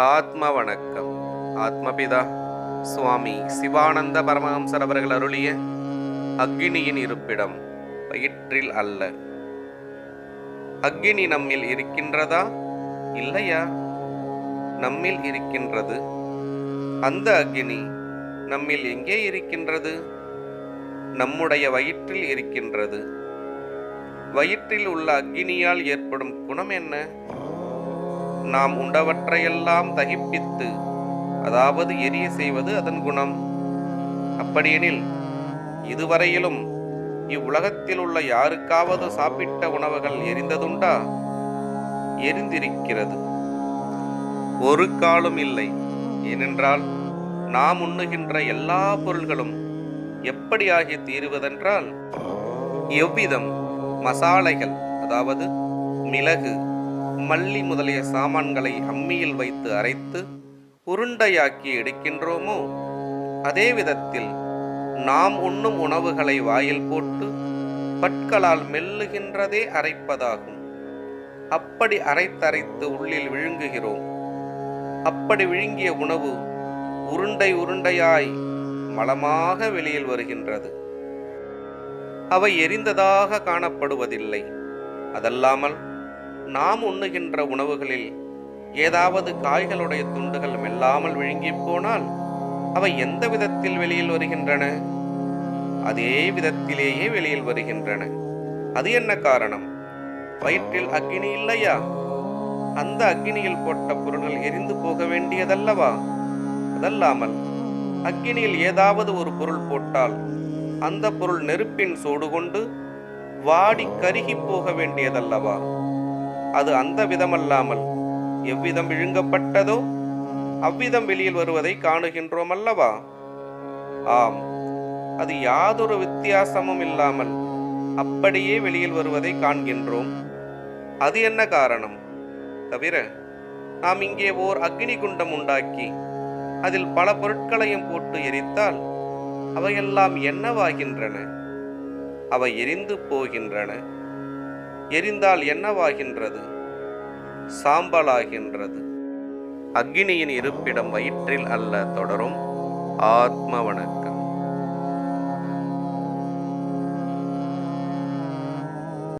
ஆத்ம வணக்கம் ஆத்மபிதா சுவாமி சிவானந்த பரமஹம்சர் அவர்கள் அருளிய அக்னியின் இருப்பிடம் வயிற்றில் அல்ல. அக்னி நம்மில் இருக்கின்றதா? இல்லையா? நம்மில் இருக்கின்றது. அந்த அக்னி நம்மில் எங்கே இருக்கின்றது? நம்முடைய வயிற்றில் இருக்கின்றது. வயிற்றில் உள்ள அக்னியால் ஏற்படும் குணம் என்ன? நாம் உண்டவற்றையெல்லாம் தகிப்பித்து அதாவது எரிய செய்வது அதன் குணம். அப்படியெனில் இதுவரையிலும் இவ்வுலகத்தில் உள்ள யாருக்காவது சாப்பிட்ட உணவுகள் எரிந்ததுண்டா? எரிந்திருக்கிறது. ஒரு காலும் இல்லை. ஏனென்றால் நாம் உண்ணுகின்ற எல்லா பொருள்களும் எப்படியாகி தீருவதென்றால் எவ்விதம் மசாலைகள் அதாவது மிளகு மல்லி முதலிய சாமான்களை அம்மியில் வைத்து அரைத்து உருண்டையாக்கி எடுக்கின்றோமோ அதே விதத்தில் நாம் உண்ணும் உணவுகளை வாயில் போட்டு பற்களால் மெல்லுகின்றதே அரைப்பதாகும். அப்படி அரைத்தரைத்து உள்ளில் விழுங்குகிறோம். அப்படி விழுங்கிய உணவு உருண்டை உருண்டையாய் மலமாக வெளியில் வருகின்றது. அவை எரிந்ததாக காணப்படுவதில்லை. அதல்லாமல் நாம் உண்ணுகின்ற உணவுகளில் ஏதாவது காய்களுடைய துண்டுகள் மெல்லாமல் விழுங்கிப் போனால் அவை எந்த விதத்தில் வெளியில் வருகின்றன? அதே விதத்திலேயே வெளியில் வருகின்றன. அது என்ன காரணம்? வயிற்றில் அக்னி இல்லையா? அந்த அக்னியில் போட்ட பொருள்கள் எரிந்து போக வேண்டியதல்லவா? அதல்லாமல் அக்னியில் ஏதாவது ஒரு பொருள் போட்டால் அந்த பொருள் நெருப்பின் சூடு கொண்டு வாடி கருகி போக வேண்டியதல்லவா? அது அந்த விதமல்லாமல் எவ்விதம் விழுங்கப்பட்டதோ அவ்விதம் வெளியில் வருவதை காணுகின்றோம் அல்லவா ஆம் அது யாதொரு வித்தியாசமும் இல்லாமல் அப்படியே வெளியில் வருவதை காண்கின்றோம். அது என்ன காரணம்? தவிர நாம் இங்கே ஓர் அக்னி குண்டம் உண்டாக்கி அதில் பல பொருட்களையும் போட்டு எரித்தால் அவையெல்லாம் என்னவாகின்றன? அவை எரிந்து போகின்றன. எரிந்தால் என்னவாகின்றது? சாம்பலாகின்றது. அக்னியின் இருப்பிடம் வயிற்றில் அல்ல தொடரும் ஆத்ம வணக்கம்